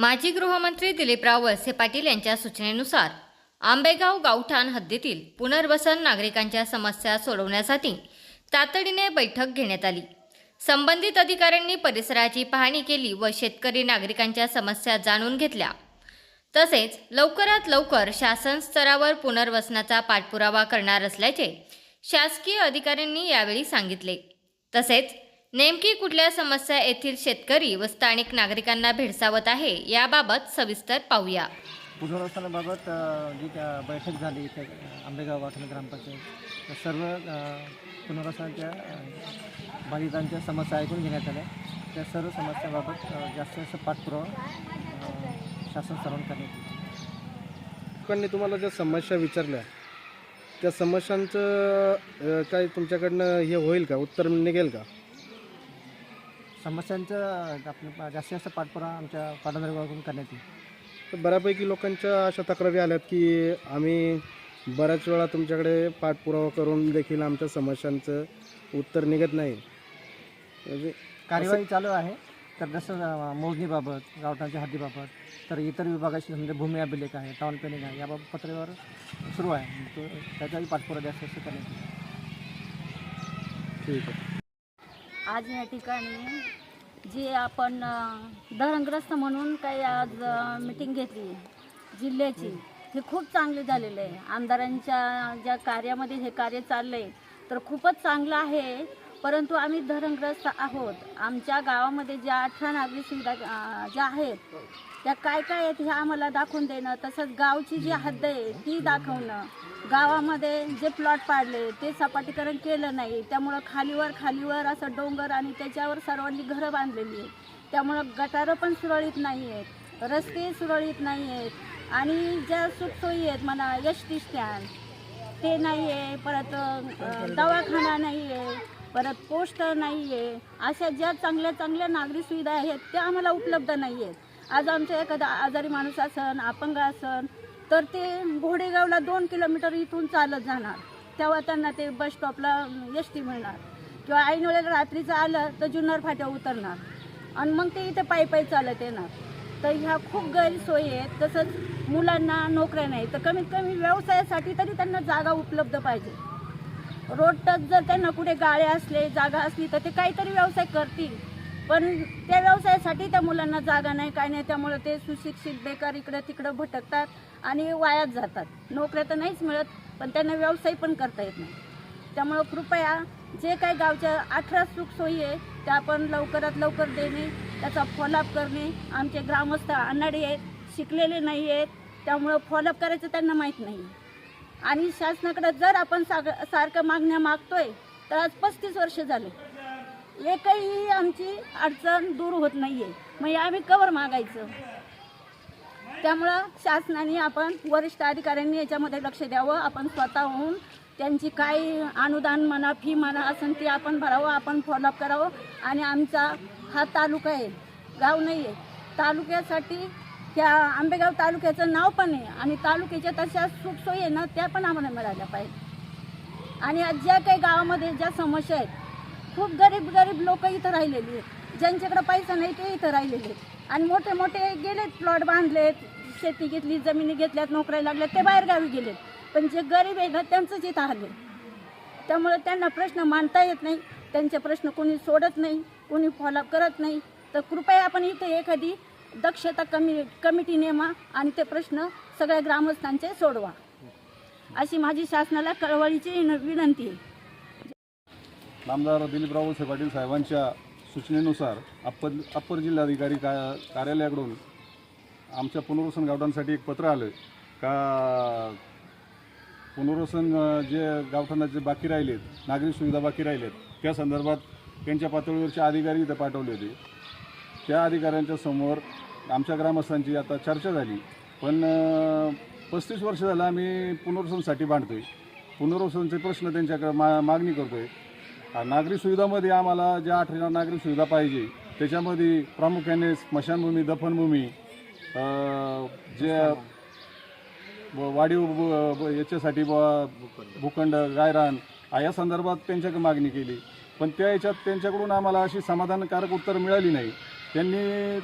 माजी गृहमंत्री दिलीपराव वळसे पाटील यांच्या सूचनेनुसार आंबेगाव गावठाण हद्दीतील पुनर्वसन नागरिकांच्या समस्या सोडवण्यासाठी तातडीने बैठक घेण्यात आली. संबंधित अधिकाऱ्यांनी परिसराची पाहणी केली व शेतकरी नागरिकांच्या समस्या जाणून घेतल्या. तसेच लवकरात लवकर शासन स्तरावर पुनर्वसनाचा पाठपुरावा करणार असल्याचे शासकीय अधिकाऱ्यांनी यावेळी सांगितले. तसेच नेमकी कुठल्या समस्या येथील शेतकरी व स्थानिक नागरिकांना भेडसावत आहे याबाबत सविस्तर पाहूया. पुनर्वसनाबाबत जी त्या बैठक झाली इथे आंबेगाव वाठण ग्रामपंचायत तर सर्व पुनर्वसनाच्या बाधितांच्या समस्या ऐकून घेण्यात आल्या. त्या सर्व समस्याबाबत अ, जास्तीत जास्त पाठपुरावा शासन स्तरावर करण्यात येईल. लोकांनी तुम्हाला ज्या समस्या विचारल्या त्या समस्यांचं काही तुमच्याकडनं हे होईल का? उत्तर निघेल का? समस्यांचं आपलं जास्तीत जास्त पाठपुरावा आमच्या पाटबंधारे विभागाकडून करण्यात येईल. तर बऱ्यापैकी लोकांच्या अशा तक्रारी आल्यात की आम्ही बऱ्याच वेळा तुमच्याकडे पाठपुरावा करून देखील आमच्या समस्यांचं उत्तर निघत नाही. म्हणजे कार्यवाही चालू आहे. तर जसं अ, मोजणीबाबत गावठांच्या हद्दीबाबत तर इतर विभागाशी म्हणजे भूमी अभिलेख आहे टाउन प्लॅनिंग आहे याबाबत पत्रव्यवहार सुरू आहे. तो त्याचाही पाठपुरावा जास्त जास्त करण्यात येईल. ठीक आहे. आज या ठिकाणी जे आपण धरणग्रस्त म्हणून काही आज मिटिंग घेतली जिल्ह्याची हे खूप चांगले झालेलं आहे. आमदारांच्या ज्या कार्यामध्ये हे कार्य चाललं आहे तर खूपच चांगलं आहे. परंतु आम्ही धरणग्रस्त आहोत. आमच्या गावामध्ये ज्या अठरा नागरी सुविधा ज्या आहेत त्या काय काय आहेत हे आम्हाला दाखवून देणं तसंच गावची जी हद्द आहे ती दाखवणं. गावामध्ये जे प्लॉट पाडले ते सपाटीकरण केलं नाही. त्यामुळं खालीवर खालीवर असं डोंगर आणि त्याच्यावर सर्वांनी घरं बांधलेली आहेत. त्यामुळं गटारं पण सुरळीत नाही आहेत रस्ते सुरळीत नाही आहेत आणि ज्या सुखसोयी आहेत म्हणा एस टी स्टँड ते नाही आहे. परत दवाखाना नाही आहे परत पोस्टर नाही आहे. अशा ज्या चांगल्या चांगल्या नागरी सुविधा आहेत त्या आम्हाला उपलब्ध नाही आहेत. आज आमच्या एखादा आजारी माणूस असन अपंग असन तर ते घोडेगावला दोन किलोमीटर इथून चालत जाणार. तेव्हा त्यांना ते बस स्टॉपला एस टी मिळणार. किंवा ऐनवेळेला रात्रीचं आलं तर जुन्नर फाट्या उतरणार. आणि मग ते इथे पायी पायी चालत येणार. तर ह्या खूप गैरसोयी आहेत. तसंच मुलांना नोकऱ्या नाही. तर कमीत कमी व्यवसायासाठी तरी त्यांना जागा उपलब्ध पाहिजे. रोड टच जर त्यांना कुठे गाळे असले जागा असली तर ते काहीतरी व्यवसाय करतील. पण त्या व्यवसायासाठी त्या मुलांना जागा नाही काय नाही. त्यामुळे ते सुशिक्षित बेकार इकडं तिकडं भटकतात आणि वायात जातात. नोकऱ्या तर नाहीच मिळत पण त्यांना व्यवसाय पण करता येत नाही. त्यामुळं कृपया जे काही गावच्या अठरा सुखसोयी आहे त्या आपण लवकरात लवकर देणे त्याचा फॉलोअप करणे. आमचे ग्रामस्थ अनाडी आहेत शिकलेले नाही आहेत त्यामुळं फॉलोअप करायचं त्यांना माहीत नाही. आणि शासनाकडे जर आपण साग सारखं मागण्या मागतोय तर आज पस्तीस वर्ष झाले. एकही आमची अडचण दूर होत नाही आहे मग म्हणजे आम्ही कवर मागायचं. त्यामुळं शासनाने आपण वरिष्ठ अधिकाऱ्यांनी याच्यामध्ये लक्ष द्यावं. आपण स्वतःहून त्यांची काय अनुदान म्हणा फी म्हणा असेल ती आपण भरावं आपण फॉलोअप करावं. आणि आमचा हा तालुका आहे गाव नाही आहे तालुक्यासाठी त्या आंबेगाव तालुक्याचं नाव पण आहे. आणि तालुक्याच्या तशा सुखसोयी आहे ना त्या पण आम्हाला मिळाल्या पाहिजे. आणि आज ज्या काही गावामध्ये ज्या समस्या आहेत खूप गरीब गरीब लोक इथं राहिलेली आहेत. ज्यांच्याकडे पैसा नाही ते इथं राहिलेले आहेत. आणि मोठे मोठे गेलेत प्लॉट बांधलेत शेती घेतली जमिनी घेतल्यात नोकऱ्या लागल्यात ते बाहेरगावी गेलेत. पण जे गरीब आहेत ना त्यांचंच इथं आले त्यामुळे त्यांना प्रश्न मांडता येत नाही. त्यांचे प्रश्न कोणी सोडत नाही कोणी फॉलोअप करत नाही. तर कृपया आपण इथे एखादी दक्षता कमी कमिटी नेमा आणि ते प्रश्न सगळ्या ग्रामस्थांचे सोडवा. अशी माझी शासनाला कळवळीची विन- विनंती आहे. नामदार दिलीपराव वळसे पाटील साहेबांच्या सूचनेनुसार अप्पर अप्पर जिल्हाधिकारी का कार्यालयाकडून आमच्या पुनर्वसन गावठांसाठी एक पत्र आलं. का पुनर्वसन जे गावठाणाचे बाकी राहिलेत नागरिक सुविधा बाकी राहिलेत त्या संदर्भात त्यांच्या पातळीवरचे अधिकारी इथं पाठवले होते. त्या अधिकाऱ्यांच्या समोर आमच्या ग्रामस्थांची आता चर्चा झाली. पण पस्तीस वर्ष झालं आम्ही पुनर्वसनसाठी भांडतोय. पुनर्वसनचे प्रश्न त्यांच्याकडे मा मागणी करतो आहे नागरी सुविधामध्ये आम्हाला ज्या आठरीला नागरी सुविधा पाहिजे त्याच्यामध्ये प्रामुख्याने स्मशानभूमी दफनभूमी जे व- वाढीव ब- याच्यासाठी ब- भूखंड गायरान या संदर्भात त्यांच्याकडे मागणी केली. पण त्या याच्यात त्यांच्याकडून आम्हाला अशी समाधानकारक उत्तर मिळाली नाही. त्यांनी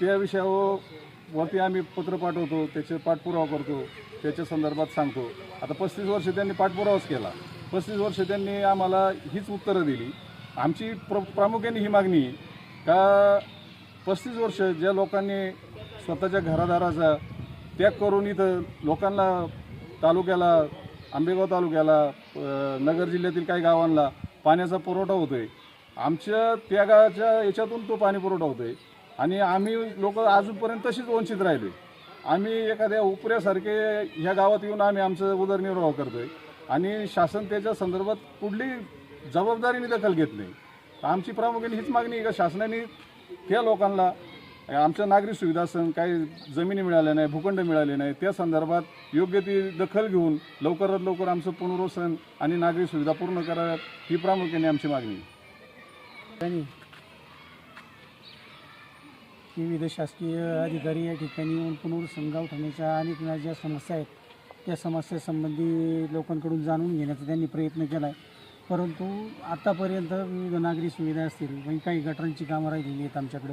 त्या विषयावरती आम्ही पत्र पाठवतो त्याचे पाठपुरावा करतो त्याच्या संदर्भात सांगतो. आता पस्तीस वर्ष त्यांनी पाठपुरावाच केला. पस्तीस वर्ष त्यांनी आम्हाला हीच उत्तरं दिली. आमची प्र प्रामुख्याने ही मागणी आहे का पस्तीस वर्ष ज्या लोकांनी स्वतःच्या घरादाराचा त्याग करून इथं लोकांना तालुक्याला आंबेगाव तालुक्याला नगर जिल्ह्यातील काही गावांना पाण्याचा पुरवठा होतोय. आमच्या त्यागाच्या याच्यातून तो पाणी पुरवठा होतोय. आणि आम्ही लोक अजूनपर्यंत तशीच वंचित राहिले आम्ही एखाद्या उपऱ्यासारखे ह्या गावात येऊन आम्ही आमचं उदरनिर्वाह करतोय. आणि शासन त्याच्या संदर्भात कुठली जबाबदारीने दखल घेत नाही. आमची प्रामुख्याने हीच मागणी आहे का शासनाने त्या लोकांना आमच्या नागरी सुविधा असन काही जमिनी मिळाल्या नाही भूखंड मिळाले नाही त्या संदर्भात योग्य ती दखल घेऊन लवकरात लवकर आमचं पुनर्वसन आणि नागरी सुविधा पूर्ण कराव्यात ही प्रामुख्याने आमची मागणी विविध शासकीय अधिकारी या ठिकाणी येऊन पुनर्वसन गावठाणाच्या अनेक ज्या समस्या आहेत त्या समस्यासंबंधी लोकांकडून जाणून घेण्याचा त्यांनी प्रयत्न केला आहे परंतु आत्तापर्यंत विविध नागरी सुविधा असतील म्हणजे काही गटारांची कामं राहिलेली आहेत आमच्याकडे.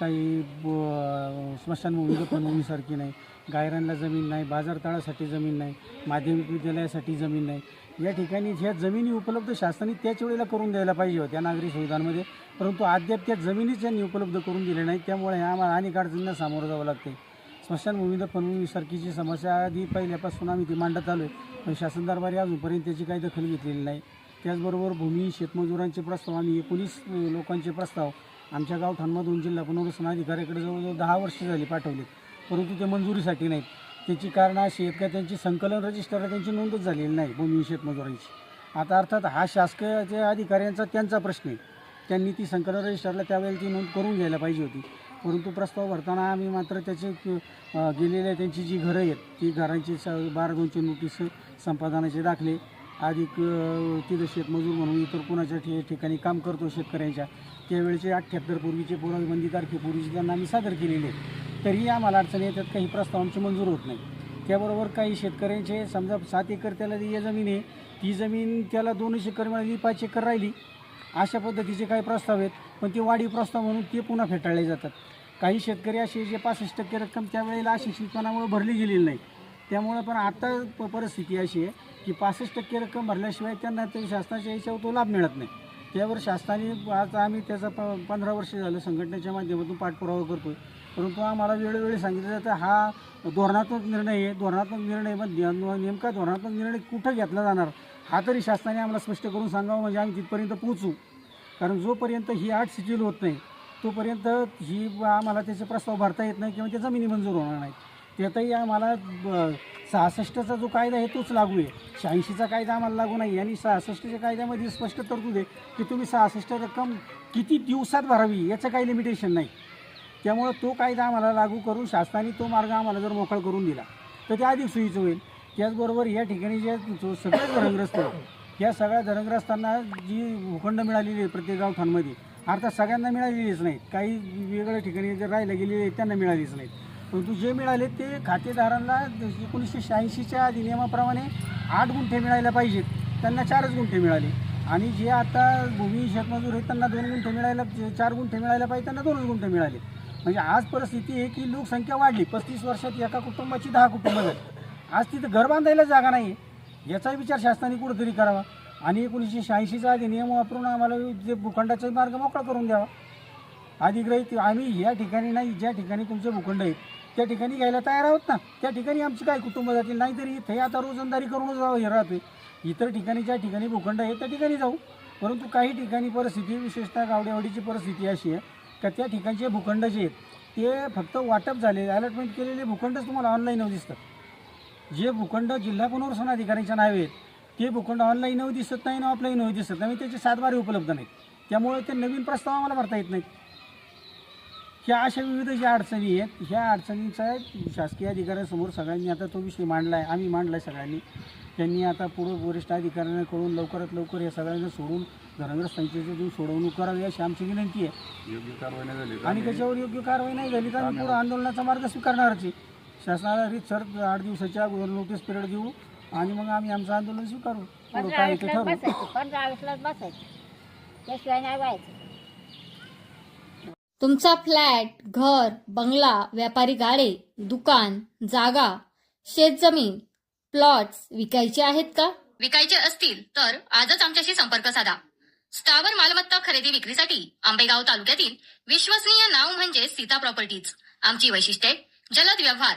काही ब- स्मशानभूमी बनवणीसारखी नाही. गायरांना जमीन नाही बाजारतळासाठी जमीन नाही माध्यमिक विद्यालयासाठी जमीन नाही. या ठिकाणी ह्या जमिनी उपलब्ध शासनाने त्याच वेळेला करून द्यायला पाहिजे होत्या नागरी सुविधांमध्ये. परंतु अद्याप त्या जमिनीच त्यांनी उपलब्ध करून दिल्या नाहीत. त्यामुळे आम्हाला अनेक अडचणींना सामोरं जावं लागते स्मशानभूमी जी समस्या आधी पहिल्यापासून आम्ही ती मांडत आलो आहे पण शासन दरबारी अजूनपर्यंत त्याची काही दखल घेतलेली नाही. त्याचबरोबर भूमी शेतमजुरांचे प्रस्ताव आम्ही एकोणीस लोकांचे प्रस्ताव आमच्या गावठाणमधून जिल्हा पुनर्वसन अधिकाऱ्याकडे जवळजवळ दहा वर्ष झाली पाठवले. परंतु ते मंजुरीसाठी नाहीत. त्याची कारणं अशी आहेत का त्यांची संकलन रजिस्टरला त्यांची नोंदच झालेली नाही भूमी शेतमजुरांची. आता अर्थात हा शासकीय अधिकाऱ्यांचा त्यांचा प्रश्न आहे. त्यांनी ती संकलन रजिस्टरला त्यावेळेला ती नोंद करून घ्यायला पाहिजे होती. परंतु प्रस्ताव भरताना आम्ही मात्र त्याचे गेलेले गेलेल्या त्यांची जी घरं आहेत ती घरांची स बारा दोनचे नोटीस संपादनाचे दाखले. अधिक तिथं शेतमजूर म्हणून इतर कोणाच्या ठि ठिकाणी काम करतो शेतकऱ्यांच्या त्यावेळेचे अठ्ठ्याहत्तर पूर्वीचे तारखेपूर्वीचे त्यांना आम्ही सादर केलेले आहेत. तरीही आम्हाला अडचणी येतात काही प्रस्ताव आमचे मंजूर होत नाही. त्याबरोबर काही शेतकऱ्यांचे समजा सात एकर त्याला जी जमीन आहे ती जमीन त्याला दोन एकर मिळाली पाच एकर राहिली. अशा पद्धतीचे काही प्रस्ताव आहेत पण ते वाढीव प्रस्ताव म्हणून ते पुन्हा फेटाळले जातात. काही शेतकरी असे जे पासष्ट टक्के रक्कम त्यावेळेला अशिक्षितपणामुळे भरली गेलेली नाही. त्यामुळं पण आता प परिस्थिती अशी आहे की पासष्ट टक्के रक्कम भरल्याशिवाय त्यांना ते शासनाच्या याच्यावर तो लाभ मिळत नाही. त्यावर शासनाने आज आम्ही त्याचा प पंधरा वर्ष झालं संघटनेच्या माध्यमातून पाठपुरावा करतो परंतु आम्हाला वेळोवेळी सांगितलं जातं हा धोरणात्मक निर्णय आहे. धोरणात्मक निर्णय मग नेमका धोरणात्मक निर्णय कुठं घेतला जाणार? हा तरी शासनाने आम्हाला स्पष्ट करून सांगावं म्हणजे आम्ही तिथपर्यंत पोहोचू. कारण जोपर्यंत ही आठ शिथिल होत नाही तोपर्यंत ही आम्हाला त्याचे प्रस्ताव भरता येत नाही किंवा त्या जमिनी मंजूर होणार नाही त्यातही आम्हाला सहासष्टचा जो कायदा आहे तोच लागू आहे. शहाऐंशीचा कायदा आम्हाला लागू नाही आणि सहासष्टच्या कायद्यामध्ये स्पष्ट तरतूद आहे की तुम्ही सहासष्ट रक्कम किती दिवसात भरावी याचं काही लिमिटेशन नाही. त्यामुळं तो कायदा आम्हाला लागू करून शासनाने तो मार्ग आम्हाला जर मोकळा करून दिला तर ते अधिक सोयीचं होईल. त्याचबरोबर या ठिकाणी जे जो सगळे धरणग्रस्त आहेत, या सगळ्या धरणग्रस्तांना जी भूखंड मिळालेली आहे प्रत्येक गावठाणमध्ये अर्थात सगळ्यांना मिळालेलीच नाहीत. काही वेगळ्या ठिकाणी जे राहिल्या गेलेले आहेत त्यांना मिळालीच नाहीत. परंतु जे मिळाले ते खातेदारांना एकोणीसशे शहाऐंशीच्या अधिनियमाप्रमाणे आठ गुंठे मिळायला पाहिजेत. त्यांना चारच गुंठे मिळाले. आणि जे आता भूमी शेतमजूर आहेत त्यांना दोन गुंठे मिळायला चार गुंठे मिळायला पाहिजे त्यांना दोनच गुंठे मिळाले. म्हणजे आज परिस्थिती आहे की लोकसंख्या वाढली. पस्तीस वर्षात एका कुटुंबाची दहा कुटुंब झाली. आज तिथं घर बांधायला जागा नाही. याचा विचार शासनाने कुठेतरी करावा. आणि एकोणीसशे शहाऐंशीचा अधिनियम वापरून आम्हाला जे भूखंडाचा मार्ग मोकळा करून द्यावा. अधिग्रहित आम्ही या ठिकाणी नाही ज्या ठिकाणी तुमचे भूखंड आहेत त्या ठिकाणी घ्यायला तयार आहोत ना? त्या ठिकाणी आमची काय कुटुंब जातील? नाहीतरी इथे आता रोजंदारी करूनच जावं हे राहते इतर ठिकाणी ज्या ठिकाणी भूखंड आहे त्या ठिकाणी जाऊ. परंतु काही ठिकाणी परिस्थिती विशेषतः गावडेवाडीची परिस्थिती अशी आहे का त्या ठिकाणचे भूखंड जे आहेत ते फक्त वाटप झाले अलॉटमेंट केलेले भूखंडच तुम्हाला ऑनलाईन दिसतात. जे भूखंड जिल्हा पुनर्वसन अधिकाऱ्यांच्या नावे आहेत ते भूखंड ऑनलाईन दिसत नाही ना ऑफलाईन दिसत नाही. त्याचे सातबारे उपलब्ध नाहीत. त्यामुळे ते नवीन प्रस्ताव आम्हाला भरता येत नाहीत. ह्या अशा विविध ज्या अडचणी आहेत ह्या अडचणींचा शासकीय अधिकाऱ्यांसमोर सगळ्यांनी आता तो विषय मांडला आहे आम्ही मांडला आहे सगळ्यांनी. त्यांनी आता पूर्व वरिष्ठ अधिकाऱ्यांना कळून लवकरात लवकर या सगळ्यांना सोडून धनग्रस्तांची जी सोडवणूक करावी अशी आमची विनंती आहे. योग्य कारवाई नाही झाली आणि त्याच्यावर योग्य कारवाई नाही झाली तर आम्ही पुढे आंदोलनाचा मार्ग स्वीकारणारच आहे. शासनाला सर आठ दिवसाच्या अगोदर नोटीस पिरियड देऊ आणि मग आम्ही आमचं आंदोलन स्वीकारू. पुढं पंधरा काय ते वीसलाच ठरवू. बसायचं पंधरा बसायचं त्याशिवाय नाही व्हायचं. तुमचा फ्लॅट घर बंगला व्यापारी गाडे दुकान जागा शेतजमीन प्लॉट्स विकायचे आहेत का? विकायचे असतील तर आजच आमच्याशी संपर्क साधा. स्थावर मालमत्ता खरेदी विक्रीसाठी आंबेगाव तालुक्यातील विश्वसनीय नाव म्हणजे सीता प्रॉपर्टीज. आमची वैशिष्ट्ये जलद व्यवहार